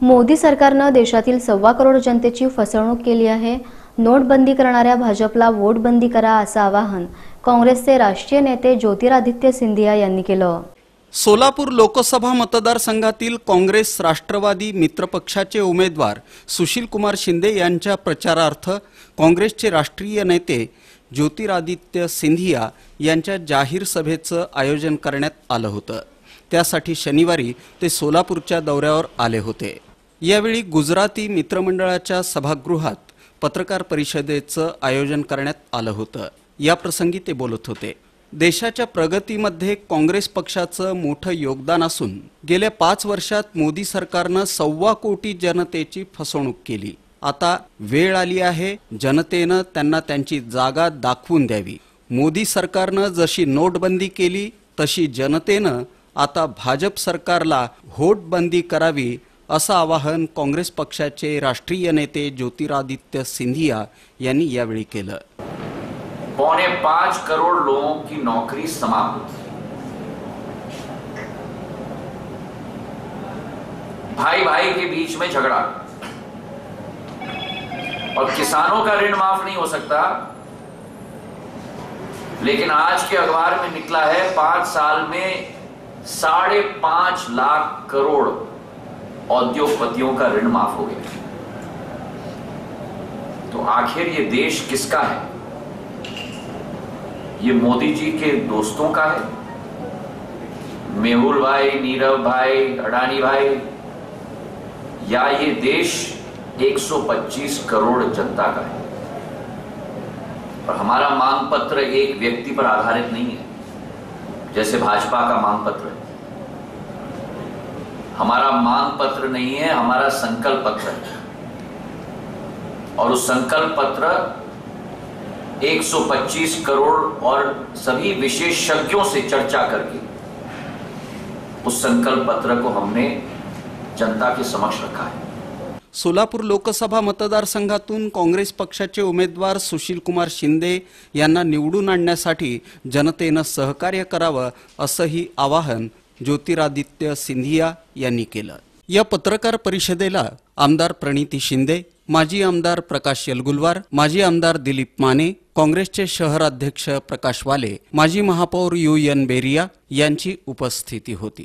मोदी सरकारनं देशातील सव्वा करोड जनतेची फसवणूक केली आहे. नोटबंदी करणाऱ्या भाजपला वोटबंदी करा असं आवाहन काँग्रेसचे राष्ट्रीय नेते ज्योतिरादित्य सिंधिया यांनी केलं. सोलापूर लोकसभा मतदारसंघातील काँग्रेस राष्ट्रवादी मित्रपक्षाचे उमेदवार सुशीलकुमार शिंदे यांच्या प्रचारार्थ काँग्रेसचे राष्ट्रीय नेते ज्योतिरादित्य सिंधिया यांच्या जाहीर सभेचं आयोजन करण्यात आलं होतं. त्यासाठी शनिवारी ते सोलापूरच्या दौऱ्यावर आले होते. यावेळी गुजराती मित्रमंडळाच्या सभागृहात पत्रकार परिषदेचं आयोजन करण्यात आलं होतं. याप्रसंगी ते बोलत होते. देशाच्या प्रगतीमध्ये काँग्रेस पक्षाचं मोठं योगदान असून गेल्या पाच वर्षात मोदी सरकारनं सव्वा कोटी जनतेची फसवणूक केली. आता वेळ आली आहे जनतेनं त्यांना त्यांची जागा दाखवून द्यावी. मोदी सरकारनं जशी नोटबंदी केली तशी जनतेनं आता भाजप सरकारला होटबंदी करावी आवाहन काँग्रेस पक्षाचे राष्ट्रीय नेते ज्योतिरादित्य सिंधिया यांनी केलं. पौने पाँच करोड़ लोगों की नौकरी समाप्त भाई भाई के बीच में झगड़ा. और किसानों का ऋण माफ़ नहीं हो सकता, लेकिन आज के अखबार में निकला है, पाँच साल में साढ़े पाँच लाख करोड़ औद्योगपतियों का ऋण माफ़ हो गया। तो आखिर ये देश किसका है? ये मोदी जी के दोस्तों का है? मेहुल भाई, नीरव भाई, अडानी भाई, या ये देश 125 करोड़ जनता का है? और हमारा मांग पत्र एक व्यक्ति पर आधारित नहीं है, जैसे भाजपा का मांग पत्र है। हमारा मांग पत्र नहीं है, हमारा संकल्प पत्र है। और उस संकल्प पत्र 125 करोड़ और सभी विशेषज्ञों से चर्चा करके उस संकल्प पत्र को हमने जनता के समक्ष रखा है। सोलापूर लोकसभा मतदार मतदारसंघातून काँग्रेस पक्षाचे उमेदवार सुशील कुमार शिंदे यांना निवडून आणण्यासाठी जनतेनं सहकार्य करावं असंही आवाहन ज्योतिरादित्य सिंधिया यांनी केलं. या पत्रकार परिषदेला आमदार प्रणिती शिंदे माजी आमदार प्रकाश यलगुलवार माजी आमदार दिलीप माने काँग्रेसचे शहराध्यक्ष प्रकाश वाले माजी महापौर यू एन बेरिया यांची उपस्थिती होती.